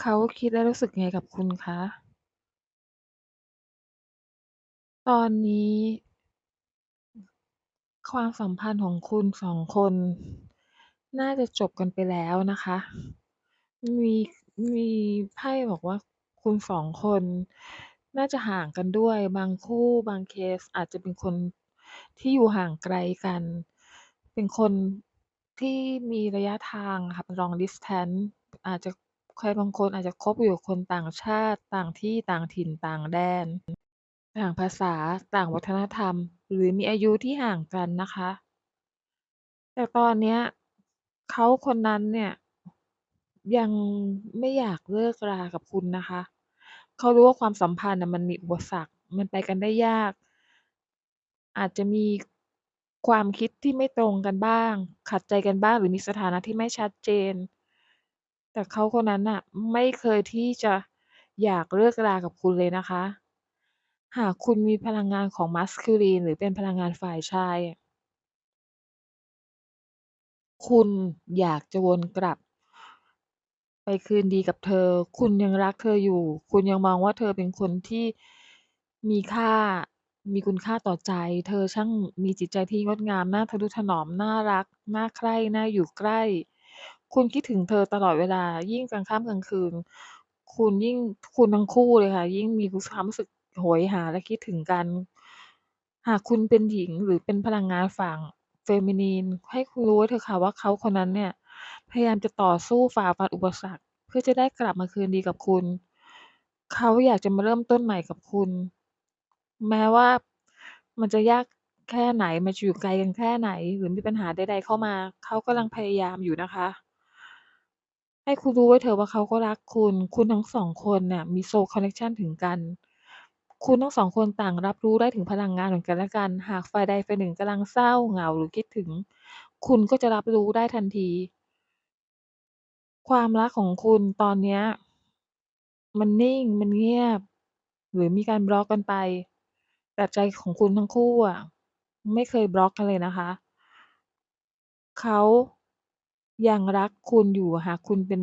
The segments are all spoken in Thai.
เขาคิดและรู้สึกยังไงกับคุณคะ?ตอนนี้ ความสัมพันธ์ของคุณ 2 คน น่าจะจบกันไปแล้วนะคะ มี มีไพ่บอกว่า คุณ 2 คน น่าจะห่างกันด้วย บางคู่ บางเคส อาจจะเป็นคนที่อยู่ห่างไกลกัน เป็นคนที่มีระยะทางอะค่ะ เป็น long distance อาจจะ ใครบางคนอาจจะคบอยู่คนต่างชาติ ต่างที่ต่างถิ่นต่างแดน ต่างภาษาต่างวัฒนธรรม หรือมีอายุที่ห่างกันนะคะ แต่ตอนเนี้ยเขาคนนั้นเนี่ย ยังไม่อยากเลิกรากับคุณนะคะ เขารู้ว่าความสัมพันธ์นะมันมีอุปสรรคมันไปกันได้ยาก อาจจะมีความคิดที่ไม่ตรงกันบ้าง ขัดใจกันบ้าง หรือมีสถานะที่ไม่ชัดเจน แต่เขาคนนั้นน่ะไม่เคยที่จะอยากเลิกรากับคุณเลยนะคะ หากคุณมีพลังงานของ masculine หรือเป็นพลังงานฝ่ายชาย คุณอยากจะวนกลับ ไปคืนดีกับเธอ คุณยังรักเธออยู่ คุณยังมองว่าเธอเป็นคนที่มีค่ามีคุณค่าต่อใจ เธอช่างมีจิตใจที่งดงาม น่าทะนุถนอม น่ารัก น่าใคร่ น่าอยู่ใกล้ คุณคิดถึงเธอตลอดเวลา ยิ่งกลางค่ำกลางคืน คุณยิ่ง คุณทั้งคู่เลยค่ะ ยิ่งมีความรู้สึกโหยหาและคิดถึงกัน หากคุณเป็นหญิง หรือเป็นพลังงานฝั่ง feminine ให้คุณรู้ไว้เถอะค่ะว่า เขาคนนั้นเนี่ย พยายามจะต่อสู้ฝ่าฟันอุปสรรค เพื่อจะได้กลับมาคืนดีกับคุณ เขาอยากจะมาเริ่มต้นใหม่กับคุณ แม้ว่ามันจะยากแค่ไหน มันจะอยู่ไกลกันแค่ไหน หรือมีปัญหาใด ๆ เข้ามา เขากำลังพยายามอยู่นะคะ ให้คุณรู้ไว้เถอะว่าเขาก็รักคุณ คุณทั้ง 2 คนน่ะมี soul connection ถึงกัน คุณทั้ง 2 คนต่างรับรู้ได้ถึงพลังงานของกันและกัน หากฝ่ายใดฝ่ายหนึ่งกำลังเศร้า เหงา หรือคิดถึง คุณก็จะรับรู้ได้ทันที ความรักของคุณตอนเนี้ย มันนิ่ง มันเงียบ หรือมีการบล็อกกันไป แต่ใจของคุณทั้งคู่อะ ไม่เคยบล็อกกันเลยนะคะ เขา ยังรักคุณอยู่ หากคุณเป็น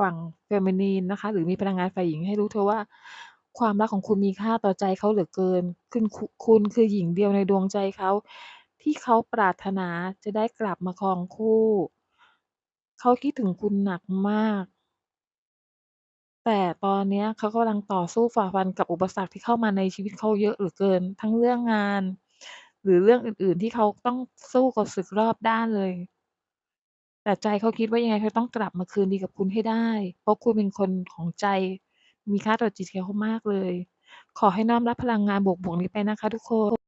ฝั่ง feminine นะคะ หรือมีพลังงานฝ่ายหญิง ให้รู้เถอะว่า ความรักของคุณมีค่าต่อใจเขาเหลือเกิน คุณ คุณคือหญิงเดียวในดวงใจเขา ที่เขาปรารถนาจะได้กลับมาครองคู่ เขาคิดถึงคุณหนักมาก แต่ตอนเนี้ยเขากำลังต่อสู้ฝ่าฟันกับอุปสรรคที่เข้ามาในชีวิตเขาเยอะเหลือเกิน ทั้งเรื่องงาน หรือเรื่องอื่น ๆ ที่เขาต้องสู้กับศึกรอบด้านเลย แต่ใจเขาคิดว่ายังไงเขาต้องกลับมาคืนดีกับคุณให้ได้ เพราะคุณเป็นคนของใจ มีค่าต่อจิตใจเขามากเลย ขอให้น้อมรับพลังงานบวกๆนี้ไปนะคะทุกคน